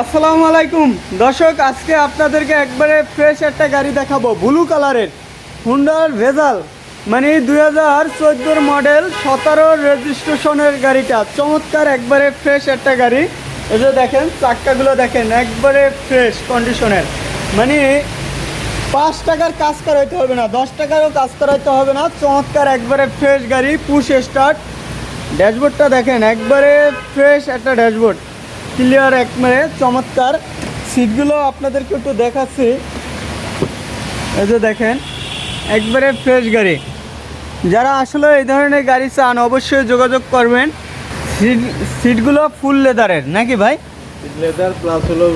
আসসালামু আলাইকুম। দর্শক, আজকে আপনাদেরকে একবারে ফ্রেশ একটা গাড়ি দেখাবো ব্লু কালারের হুন্ডার ভেজাল মানে দুই হাজার চোদ্দোর মডেল সতেরো রেজিস্ট্রেশনের গাড়িটা। চমৎকার একবারে ফ্রেশ একটা গাড়ি। এই যে দেখেন, চাক্কাগুলো দেখেন, একবারে ফ্রেশ কন্ডিশনের মানে পাঁচ টাকার কাজ করাইতে হবে না, দশ টাকারও কাজ করাইতে হবে না। চমৎকার একবারে ফ্রেশ গাড়ি পুশ স্টার্ট ড্যাশবোর্ডটা দেখেন, একবারে ফ্রেশ একটা ড্যাশবোর্ড ক্লিয়ার একবারে চমৎকার। সিটগুলো আপনাদেরকে একটু দেখাচ্ছি। এই যে দেখেন একবারে ফ্রেশ গাড়ি। যারা আসলে এই ধরনের গাড়ি চান অবশ্যই যোগাযোগ করবেন। সিট সিটগুলো ফুল লেদারের নাকি ভাই? লেদার প্লাস হলো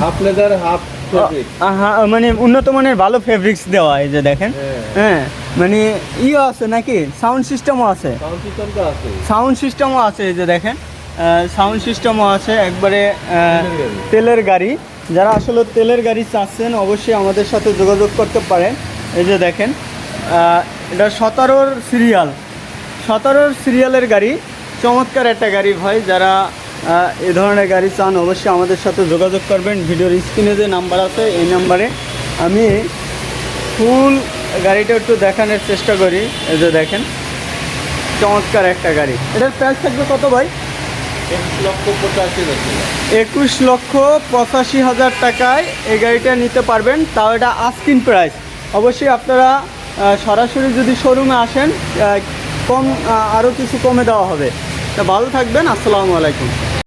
হাফ লেদার হাফ মানে উন্নত মানের ভালো ফেব্রিক্স দেওয়া এই যে দেখেন। হ্যাঁ। হ্যাঁ মানে ইও আছে নাকি? সাউন্ড সিস্টেমও আছে। সাউন্ড সিস্টেমও আছে এই যে দেখেন। সাউন্ড সিস্টেমও আছে, একবারে তেলের গাড়ি। যারা আসলে তেলের গাড়ি চাচ্ছেন, অবশ্যই আমাদের সাথে যোগাযোগ করতে পারেন। এই যে দেখেন এটা সতেরোর সিরিয়াল সতেরোর সিরিয়ালের গাড়ি, চমৎকার একটা গাড়ি ভাই। যারা এ ধরনের গাড়ি চান, অবশ্যই আমাদের সাথে যোগাযোগ করবেন। ভিডিওর স্ক্রিনে যে নাম্বার আছে, এই নাম্বারে আমি ফুল গাড়িটা একটু দেখানোর চেষ্টা করি। এই যে দেখেন, চমৎকার একটা গাড়ি। এটার প্রাইস থাকবে কত ভাই? একুশ লক্ষ পঁচাশি হাজার টাকায় এই গাড়িটা নিতে পারবেন, তাও এটা আস্কিন প্রাইস অবশ্যই আপনারা সরাসরি যদি শোরুমে আসেন কম আরও কিছু কমে দেওয়া হবে। তা ভালো থাকবেন, আসসালামু আলাইকুম।